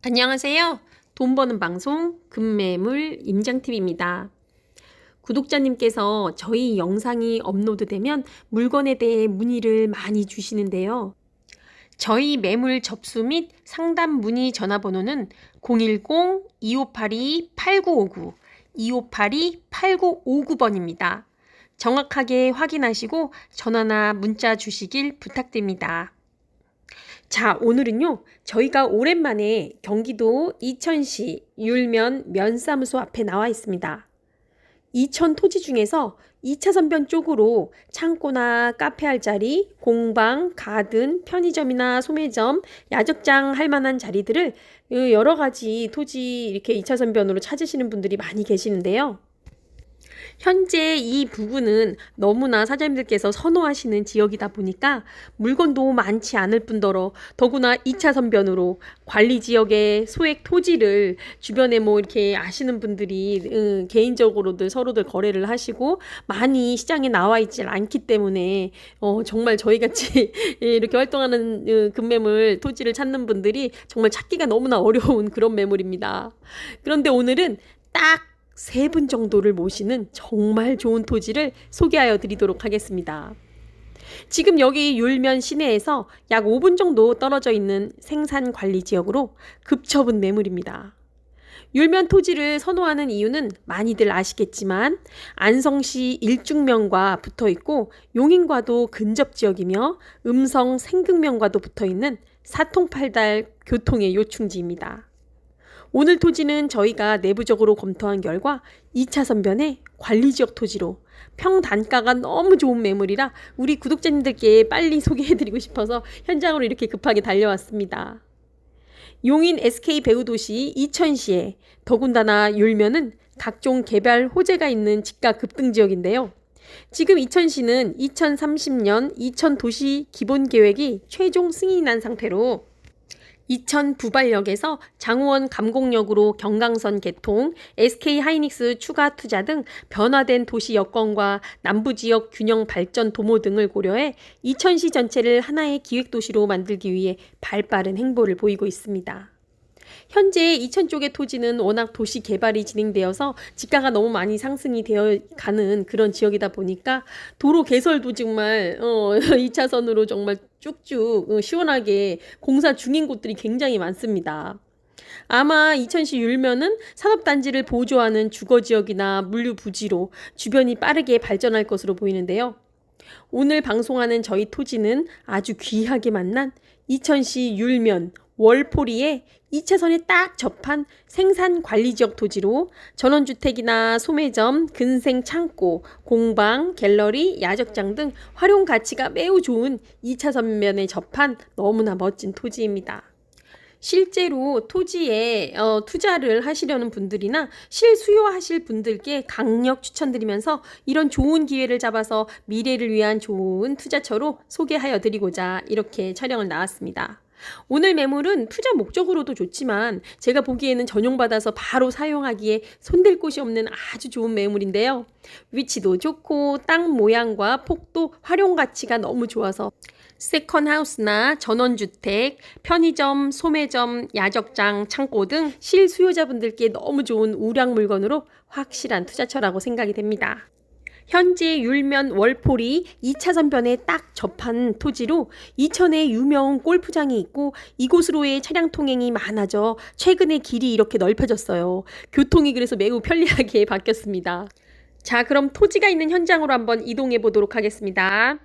안녕하세요. 돈 버는 방송 금매물 임장TV입니다. 구독자님께서 저희 영상이 업로드되면 물건에 대해 문의를 많이 주시는데요. 저희 매물 접수 및 상담 문의 전화번호는 010-2582-8959, 2582-8959번입니다. 정확하게 확인하시고 전화나 문자 주시길 부탁드립니다. 자, 오늘은요, 저희가 오랜만에 경기도 이천시 율면 면사무소 앞에 나와 있습니다. 이천 토지 중에서 2차 선변 쪽으로 창고나 카페 할 자리, 공방, 가든, 편의점이나 소매점, 야적장 할 만한 자리들을 여러 가지 토지 이렇게 2차 선변으로 찾으시는 분들이 많이 계시는데요. 현재 이 부근은 너무나 사장님들께서 선호하시는 지역이다 보니까 물건도 많지 않을 뿐더러 더구나 2차 선변으로 관리 지역의 소액 토지를 주변에 뭐 이렇게 아시는 분들이 음, 개인적으로들 서로들 거래를 하시고 많이 시장에 나와 있지 않기 때문에 어, 정말 저희 같이 이렇게 활동하는 음, 금매물 토지를 찾는 분들이 정말 찾기가 너무나 어려운 그런 매물입니다. 그런데 오늘은 딱 세 분 정도를 모시는 정말 좋은 토지를 소개하여 드리도록 하겠습니다. 지금 여기 율면 시내에서 약 5분 정도 떨어져 있는 생산 관리 지역으로 급처분 매물입니다. 율면 토지를 선호하는 이유는 많이들 아시겠지만 안성시 일중면과 붙어 있고 용인과도 근접 지역이며 음성 생극면과도 붙어 있는 사통팔달 교통의 요충지입니다. 오늘 토지는 저희가 내부적으로 검토한 결과 2차 선변의 관리지역 토지로 평단가가 너무 좋은 매물이라 우리 구독자님들께 빨리 소개해드리고 싶어서 현장으로 이렇게 급하게 달려왔습니다. 용인 SK 배우도시 이천시에 더군다나 율면은 각종 개발 호재가 있는 집가 급등 지역인데요. 지금 이천시는 2030년 이천 도시 기본 계획이 최종 승인이 난 상태로 이천 부발역에서 장우원 감곡역으로 경강선 개통, SK 하이닉스 추가 투자 등 변화된 도시 여건과 남부 지역 균형 발전 도모 등을 고려해 이천시 전체를 하나의 기획 도시로 만들기 위해 발빠른 행보를 보이고 있습니다. 현재 이천 쪽의 토지는 워낙 도시 개발이 진행되어서 지가가 너무 많이 상승이 되어 가는 그런 지역이다 보니까 도로 개설도 정말 어 2차선으로 정말 쭉쭉 어, 시원하게 공사 중인 곳들이 굉장히 많습니다. 아마 이천시 율면은 산업단지를 보조하는 주거지역이나 물류부지로 주변이 빠르게 발전할 것으로 보이는데요. 오늘 방송하는 저희 토지는 아주 귀하게 만난 이천시 율면 월포리에 2차선에 딱 접한 생산 관리 지역 토지로 전원주택이나 소매점, 근생 창고, 공방, 갤러리, 야적장 등 활용 가치가 매우 좋은 2차선면에 접한 너무나 멋진 토지입니다. 실제로 토지에 어, 투자를 하시려는 분들이나 실수요하실 분들께 강력 추천드리면서 이런 좋은 기회를 잡아서 미래를 위한 좋은 투자처로 소개하여 드리고자 이렇게 촬영을 나왔습니다. 오늘 매물은 투자 목적으로도 좋지만 제가 보기에는 전용받아서 바로 사용하기에 손댈 곳이 없는 아주 좋은 매물인데요. 위치도 좋고 땅 모양과 폭도 활용 가치가 너무 좋아서 세컨하우스나 전원주택, 편의점, 소매점, 야적장, 창고 등 실수요자분들께 너무 좋은 우량 물건으로 확실한 투자처라고 생각이 됩니다. 현재 율면 월폴이 2차선변에 딱 접한 토지로 이천에 유명 골프장이 있고 이곳으로의 차량 통행이 많아져 최근에 길이 이렇게 넓혀졌어요. 교통이 그래서 매우 편리하게 바뀌었습니다. 자, 그럼 토지가 있는 현장으로 한번 이동해 보도록 하겠습니다.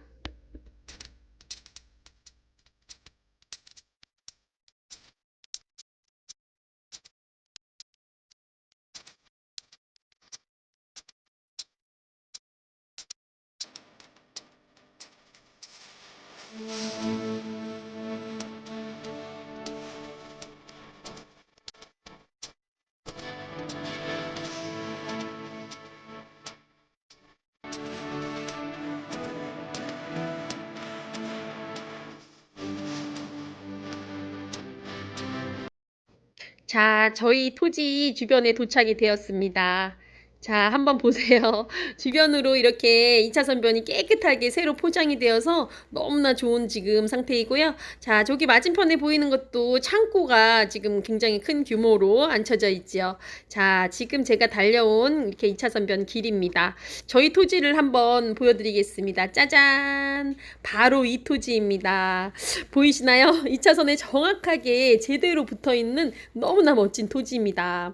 자, 저희 토지 주변에 도착이 되었습니다. 자, 한번 보세요. 주변으로 이렇게 2차 선변이 깨끗하게 새로 포장이 되어서 너무나 좋은 지금 상태이고요. 자, 저기 맞은편에 보이는 것도 창고가 지금 굉장히 큰 규모로 앉혀져 있지요. 자, 지금 제가 달려온 이렇게 2차 선변 길입니다. 저희 토지를 한번 보여드리겠습니다. 짜잔! 바로 이 토지입니다. 보이시나요? 2차선에 정확하게 제대로 붙어 있는 너무나 멋진 토지입니다.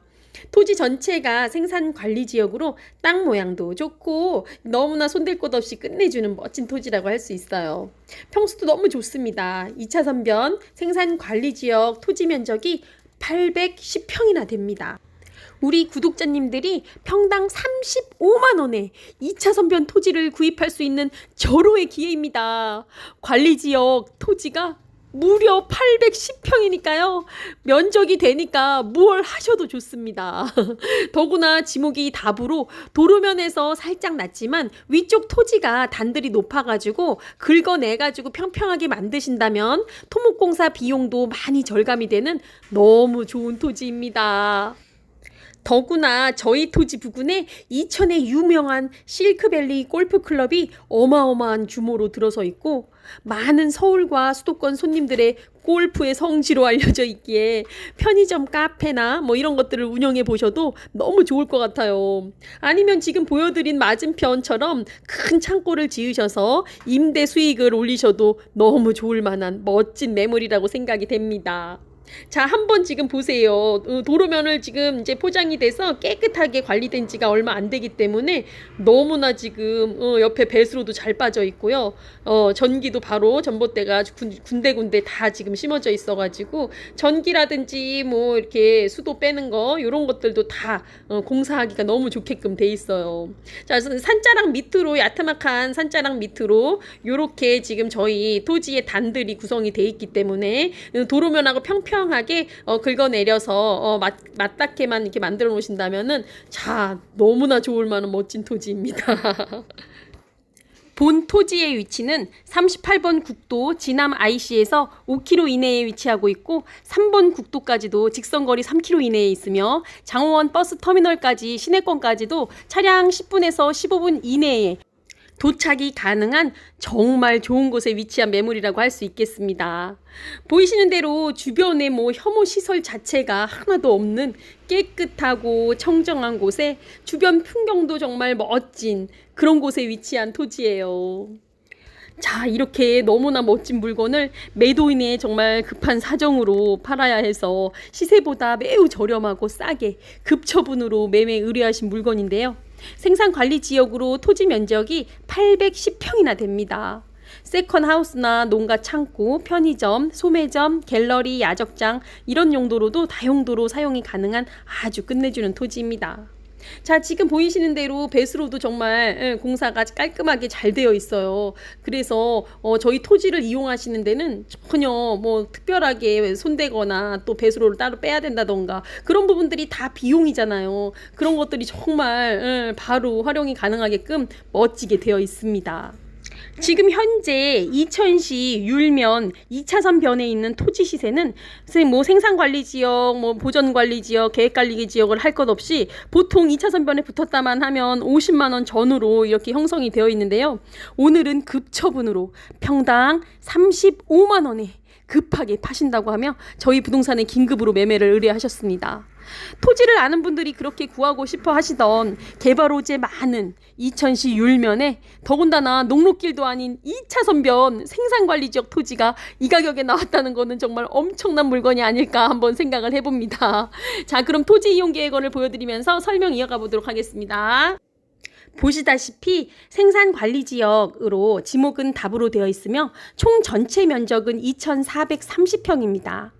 토지 전체가 생산 관리 지역으로 땅 모양도 좋고 너무나 손댈 곳 없이 끝내주는 멋진 토지라고 할 수 있어요. 평수도 너무 좋습니다. 2차 선변 생산 관리 지역 토지 면적이 810평이나 됩니다. 우리 구독자님들이 평당 35만 원에 2차 선변 토지를 구입할 수 있는 절호의 기회입니다. 관리 지역 토지가 무려 810평이니까요. 면적이 되니까 무얼 하셔도 좋습니다. 더구나 지목이 답으로 도로면에서 살짝 낮지만 위쪽 토지가 단들이 높아가지고 긁어내가지고 평평하게 만드신다면 토목공사 비용도 많이 절감이 되는 너무 좋은 토지입니다. 더구나 저희 토지 부근에 이천의 유명한 실크밸리 골프클럽이 어마어마한 규모로 들어서 있고 많은 서울과 수도권 손님들의 골프의 성지로 알려져 있기에 편의점 카페나 뭐 이런 것들을 운영해 보셔도 너무 좋을 것 같아요. 아니면 지금 보여드린 맞은편처럼 큰 창고를 지으셔서 임대 수익을 올리셔도 너무 좋을 만한 멋진 매물이라고 생각이 됩니다. 자, 한번 지금 보세요. 어, 도로면을 지금 이제 포장이 돼서 깨끗하게 관리된 지가 얼마 안 되기 때문에 너무나 지금 어, 옆에 배수로도 잘 빠져 있고요. 어, 전기도 바로 전봇대가 군, 군데군데 다 지금 심어져 있어가지고 전기라든지 뭐 이렇게 수도 빼는 거 이런 것들도 다 어, 공사하기가 너무 좋게끔 돼 있어요. 자, 산자락 밑으로 야트막한 산자락 밑으로 요렇게 지금 저희 토지의 단들이 구성이 돼 있기 때문에 어, 도로면하고 평평 평평하게 어, 긁어내려서 어, 맞, 맞닿게만 이렇게 만들어 놓으신다면은 자 너무나 좋을 만한 멋진 토지입니다. 본 토지의 위치는 38번 국도 진암 IC에서 5km 이내에 위치하고 있고 3번 국도까지도 직선거리 3km 이내에 있으며 장호원 버스 터미널까지 시내권까지도 차량 10분에서 15분 이내에 도착이 가능한 정말 좋은 곳에 위치한 매물이라고 할 수 있겠습니다. 보이시는 대로 주변에 뭐 혐오 시설 자체가 하나도 없는 깨끗하고 청정한 곳에 주변 풍경도 정말 멋진 그런 곳에 위치한 토지예요. 자, 이렇게 너무나 멋진 물건을 매도인의 정말 급한 사정으로 팔아야 해서 시세보다 매우 저렴하고 싸게 급처분으로 매매 의뢰하신 물건인데요. 생산 관리 지역으로 토지 면적이 810평이나 됩니다. 세컨 하우스나 농가 창고, 편의점, 소매점, 갤러리, 야적장 이런 용도로도 다용도로 사용이 가능한 아주 끝내주는 토지입니다. 자, 지금 보이시는 대로 배수로도 정말 예, 공사가 깔끔하게 잘 되어 있어요. 그래서 어, 저희 토지를 이용하시는 데는 전혀 뭐 특별하게 손대거나 또 배수로를 따로 빼야 된다던가 그런 부분들이 다 비용이잖아요. 그런 것들이 정말 예, 바로 활용이 가능하게끔 멋지게 되어 있습니다. 지금 현재 이천시 율면 2차선 변에 있는 토지 시세는 선생님 뭐 생산관리 지역, 뭐 보전관리 지역, 계획관리 지역을 할 것 없이 보통 2차선 변에 붙었다만 하면 50만 원 전후로 이렇게 형성이 되어 있는데요. 오늘은 급처분으로 평당 35만 원에 급하게 파신다고 하며 저희 부동산에 긴급으로 매매를 의뢰하셨습니다. 토지를 아는 분들이 그렇게 구하고 싶어 하시던 개발호재 많은 이천시 율면에 더군다나 녹록길도 아닌 2차 선변 생산관리 지역 토지가 이 가격에 나왔다는 거는 정말 엄청난 물건이 아닐까 한번 생각을 해봅니다. 자, 그럼 토지 이용 계획원을 보여드리면서 설명 이어가 보도록 하겠습니다. 보시다시피 생산 관리 지역으로 지목은 답으로 되어 있으며 총 전체 면적은 2,430평입니다.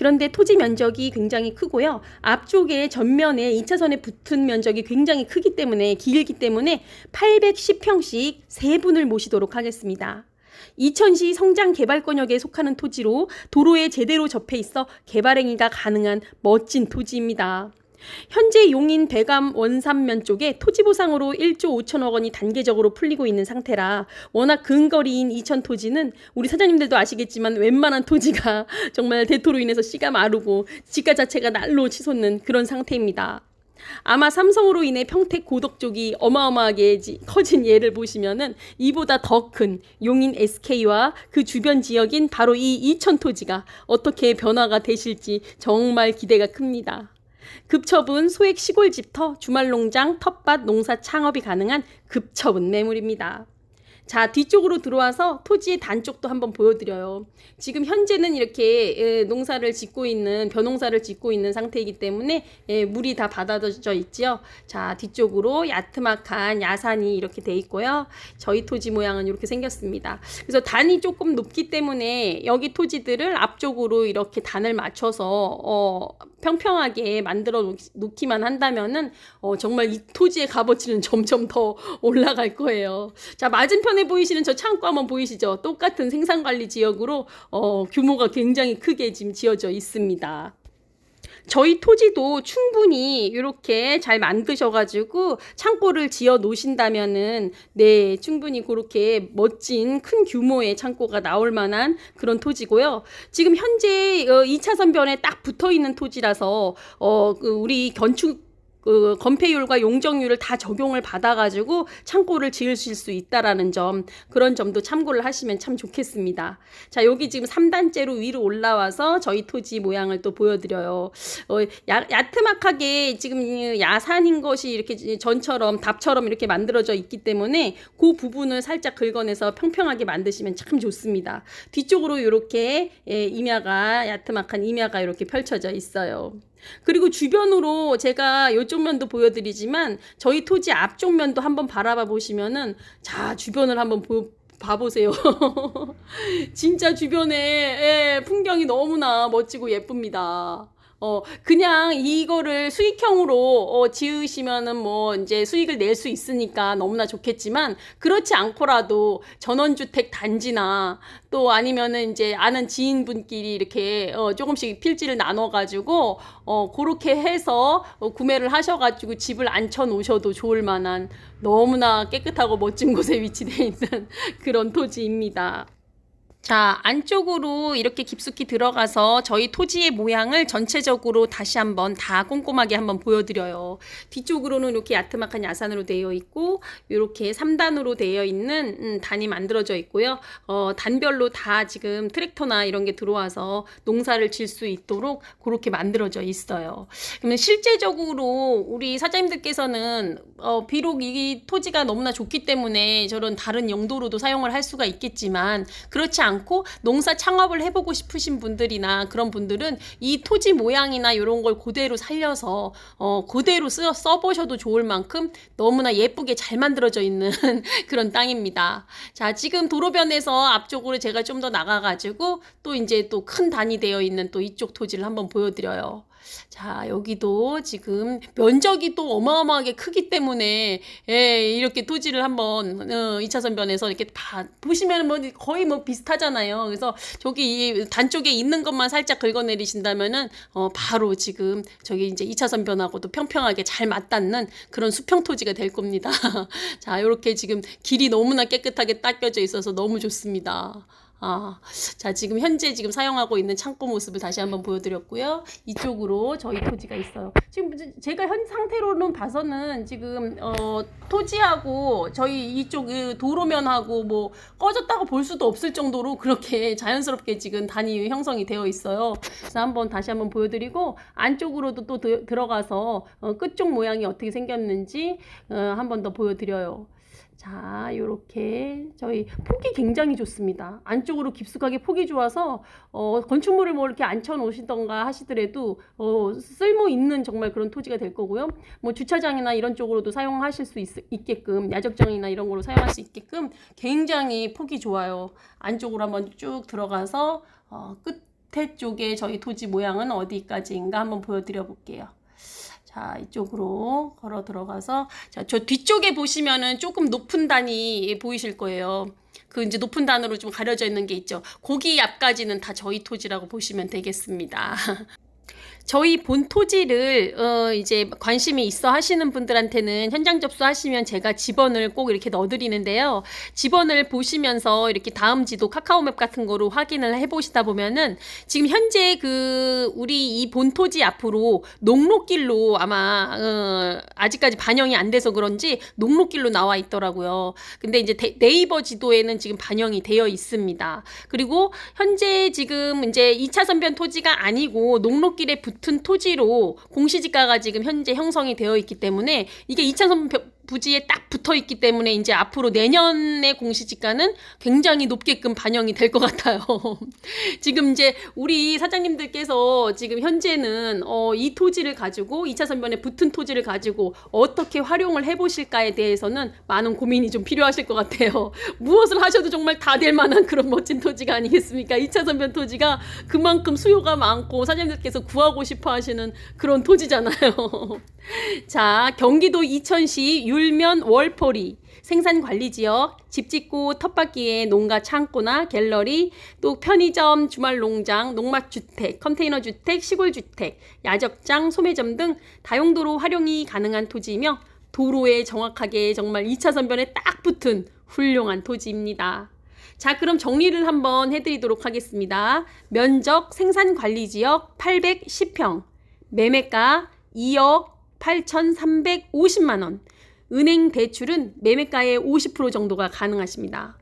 그런데 토지 면적이 굉장히 크고요. 앞쪽에 전면에 2차선에 붙은 면적이 굉장히 크기 때문에 길기 때문에 810평씩 세 분을 모시도록 하겠습니다. 이천시 성장 개발권역에 속하는 토지로 도로에 제대로 접해 있어 개발 행위가 가능한 멋진 토지입니다. 현재 용인 대감 원산면 쪽에 토지 보상으로 1조 5천억 원이 단계적으로 풀리고 있는 상태라 워낙 근거리인 이천 토지는 우리 사장님들도 아시겠지만 웬만한 토지가 정말 대토로 인해서 씨가 마르고 지가 자체가 날로 치솟는 그런 상태입니다. 아마 삼성으로 인해 평택 고덕 쪽이 어마어마하게 지- 커진 예를 보시면은 이보다 더 큰 용인 SK와 그 주변 지역인 바로 이 이천 토지가 어떻게 변화가 되실지 정말 기대가 큽니다. 급처분 소액 시골 집터 주말 농장 텃밭 농사 창업이 가능한 급처분 매물입니다. 자, 뒤쪽으로 들어와서 토지의 단쪽도 한번 보여드려요. 지금 현재는 이렇게 예, 농사를 짓고 있는, 벼농사를 짓고 있는 상태이기 때문에 예, 물이 다 받아져 있지요. 자, 뒤쪽으로 야트막한 야산이 이렇게 돼 있고요. 저희 토지 모양은 이렇게 생겼습니다. 그래서 단이 조금 높기 때문에 여기 토지들을 앞쪽으로 이렇게 단을 맞춰서 어, 평평하게 만들어 놓- 놓기 만 한다면은 어, 정말 이 토지의 값어치는 점점 더 올라갈 거예요. 자, 맞은편에 보이시는 저 창고 한번 보이시죠? 똑같은 생산관리 지역으로 어, 규모가 굉장히 크게 지금 지어져 있습니다. 저희 토지도 충분히 이렇게 잘 만드셔가지고 창고를 지어 놓으신다면은 네 충분히 그렇게 멋진 큰 규모의 창고가 나올 만한 그런 토지고요. 지금 현재 어, 2차선 변에 딱 붙어 있는 토지라서 어, 그 우리 건축 그 건폐율과 용적률을 다 적용을 받아가지고 창고를 지으실 수 있다라는 점 그런 점도 참고를 하시면 참 좋겠습니다. 자 여기 지금 3단째로 위로 올라와서 저희 토지 모양을 또 보여드려요. 어, 야, 야트막하게 지금 이 야산인 것이 이렇게 전처럼 답처럼 이렇게 만들어져 있기 때문에 그 부분을 살짝 긁어내서 평평하게 만드시면 참 좋습니다. 뒤쪽으로 이렇게 예, 임야가 야트막한 임야가 이렇게 펼쳐져 있어요. 그리고 주변으로 제가 이쪽 면도 보여드리지만 저희 토지 앞쪽 면도 한번 바라봐 보시면은 자 주변을 한번 보, 봐보세요. 진짜 주변에 예, 풍경이 너무나 멋지고 예쁩니다. 어, 그냥 이거를 수익형으로 어, 지으시면은 뭐 이제 수익을 낼 수 있으니까 너무나 좋겠지만 그렇지 않고라도 전원주택 단지나 또 아니면은 이제 아는 지인분끼리 이렇게 어, 조금씩 필지를 나눠가지고 어, 그렇게 해서 어, 구매를 하셔가지고 집을 앉혀 놓으셔도 좋을 만한 너무나 깨끗하고 멋진 곳에 위치되어 있는 그런 토지입니다. 자, 안쪽으로 이렇게 깊숙이 들어가서 저희 토지의 모양을 전체적으로 다시 한번 다 꼼꼼하게 한번 보여드려요. 뒤쪽으로는 이렇게 야트막한 야산으로 되어 있고, 이렇게 3단으로 되어 있는 음, 단이 만들어져 있고요. 어, 단별로 다 지금 트랙터나 이런 게 들어와서 농사를 질 수 있도록 그렇게 만들어져 있어요. 그러면 실제적으로 우리 사장님들께서는 어, 비록 이 토지가 너무나 좋기 때문에 저런 다른 용도로도 사용을 할 수가 있겠지만 그렇지 않고 농사 창업을 해보고 싶으신 분들이나 그런 분들은 이 토지 모양이나 이런 걸 그대로 살려서 어, 그대로 써, 써보셔도 좋을 만큼 너무나 예쁘게 잘 만들어져 있는 그런 땅입니다. 자, 지금 도로변에서 앞쪽으로 제가 좀 더 나가가지고 또 이제 또 큰 단이 되어 있는 또 이쪽 토지를 한번 보여드려요. 자, 여기도 지금 면적이 또 어마어마하게 크기 때문에, 예, 이렇게 토지를 한번, 어, 2차 선 변에서 이렇게 봐, 보시면 뭐 거의 뭐 비슷하잖아요. 그래서 저기 이 단쪽에 있는 것만 살짝 긁어내리신다면은, 어, 바로 지금 저기 이제 2차 선 변하고도 평평하게 잘 맞닿는 그런 수평 토지가 될 겁니다. 자, 요렇게 지금 길이 너무나 깨끗하게 닦여져 있어서 너무 좋습니다. 아, 자, 지금 현재 지금 사용하고 있는 창고 모습을 다시 한번 보여드렸고요. 이쪽으로 저희 토지가 있어요. 지금 제가 현 상태로는 봐서는 지금, 어, 토지하고 저희 이쪽 그 도로면하고 뭐 꺼졌다고 볼 수도 없을 정도로 그렇게 자연스럽게 지금 단위 형성이 되어 있어요. 그래서 한번 다시 한번 보여드리고 안쪽으로도 또 드- 들어가서 어, 끝쪽 모양이 어떻게 생겼는지 어, 한번 더 보여드려요. 자, 요렇게 저희 폭이 굉장히 좋습니다. 안쪽으로 깊숙하게 폭이 좋아서 어, 건축물을 뭐 이렇게 앉혀 놓으시던가 하시더라도 어, 쓸모 있는 정말 그런 토지가 될 거고요. 뭐 주차장이나 이런 쪽으로도 사용하실 수 있, 있게끔 야적장이나 이런 거로 사용할 수 있게끔 굉장히 폭이 좋아요. 안쪽으로 한번 쭉 들어가서 어, 끝에 쪽에 저희 토지 모양은 어디까지인가 한번 보여드려 볼게요. 자, 이쪽으로 걸어 들어가서, 자, 저 뒤쪽에 보시면은 조금 높은 단이 보이실 거예요. 그 이제 높은 단으로 좀 가려져 있는 게 있죠. 거기 앞까지는 다 저희 토지라고 보시면 되겠습니다. 저희 본 토지를 어 이제 관심이 있어 하시는 분들한테는 현장 접수하시면 제가 지번을 꼭 이렇게 넣어드리는데요. 지번을 보시면서 이렇게 다음 지도 카카오맵 같은 거로 확인을 해보시다 보면은 지금 현재 그 우리 이 본 토지 앞으로 녹록길로 아마 어 아직까지 반영이 안 돼서 그런지 녹록길로 나와 있더라고요. 근데 이제 데- 네이버 지도에는 지금 반영이 되어 있습니다. 그리고 현재 지금 이제 2차 선변 토지가 아니고 녹록길에 붙은 토지로 공시지가가 지금 현재 형성이 되어 있기 때문에 이게 2차 선변 부지에 딱 붙어 있기 때문에 이제 앞으로 내년의 공시지가는 굉장히 높게끔 반영이 될 것 같아요. 지금 이제 우리 사장님들께서 지금 현재는 어, 이 토지를 가지고 2차 선변에 붙은 토지를 가지고 어떻게 활용을 해보실까에 대해서는 많은 고민이 좀 필요하실 것 같아요. 무엇을 하셔도 정말 다 될 만한 그런 멋진 토지가 아니겠습니까? 2차 선변 토지가 그만큼 수요가 많고 사장님들께서 구하고 싶어 하시는 그런 토지잖아요. 자, 경기도 이천시 율면 월포리 생산관리지역 집 짓고 텃밭기에 농가 창고나 갤러리 또 편의점 주말 농장 농막주택 컨테이너주택 시골주택 야적장 소매점 등 다용도로 활용이 가능한 토지이며 도로에 정확하게 정말 2차 선 변에 딱 붙은 훌륭한 토지입니다. 자, 그럼 정리를 한번 해드리도록 하겠습니다. 면적 생산관리지역 810평, 매매가 2억 8,350만 원. 은행 대출은 매매가의 50% 정도가 가능하십니다.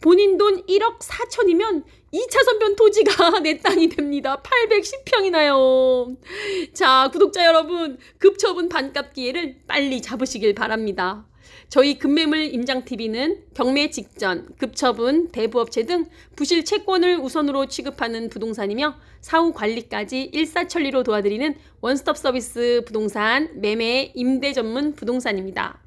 본인 돈 1억 4천이면 2차 선변 토지가 내 땅이 됩니다. 810평이나요. 자, 구독자 여러분, 급처분 반값 기회를 빨리 잡으시길 바랍니다. 저희 금매물 임장TV는 경매 직전, 급처분, 대부업체 등 부실 채권을 우선으로 취급하는 부동산이며 사후 관리까지 일사천리로 도와드리는 원스톱 서비스 부동산 매매 임대 전문 부동산입니다.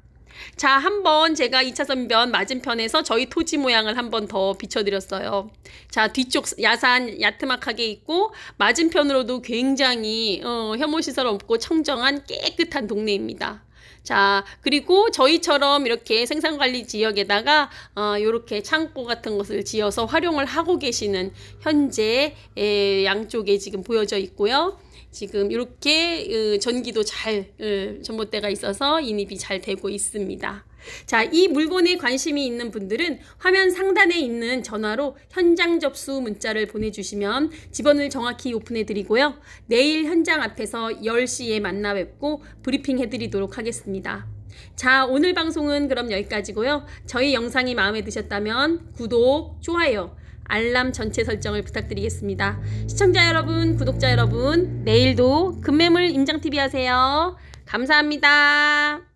자, 한번 제가 2차 선변 맞은편에서 저희 토지 모양을 한번 더 비춰드렸어요. 자, 뒤쪽 야산 야트막하게 있고, 맞은편으로도 굉장히, 어, 혐오시설 없고 청정한 깨끗한 동네입니다. 자, 그리고 저희처럼 이렇게 생산관리 지역에다가, 어, 요렇게 창고 같은 것을 지어서 활용을 하고 계시는 현재, 에, 양쪽에 지금 보여져 있고요. 지금 이렇게 전기도 잘 어, 전봇대가 있어서 인입이 잘 되고 있습니다. 자, 이 물건에 관심이 있는 분들은 화면 상단에 있는 전화로 현장 접수 문자를 보내주시면 지번을 정확히 오픈해 드리고요. 내일 현장 앞에서 10시에 만나 뵙고 브리핑 해드리도록 하겠습니다. 자, 오늘 방송은 그럼 여기까지고요. 저희 영상이 마음에 드셨다면 구독, 좋아요, 알람 전체 설정을 부탁드리겠습니다. 시청자 여러분, 구독자 여러분, 내일도 금매물 임장TV 하세요. 감사합니다.